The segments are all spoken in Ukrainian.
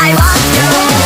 I want you.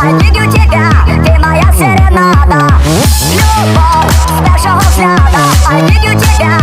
I need you тебя, ты моя серенада. Любовь с нашего взгляда I need you тебя,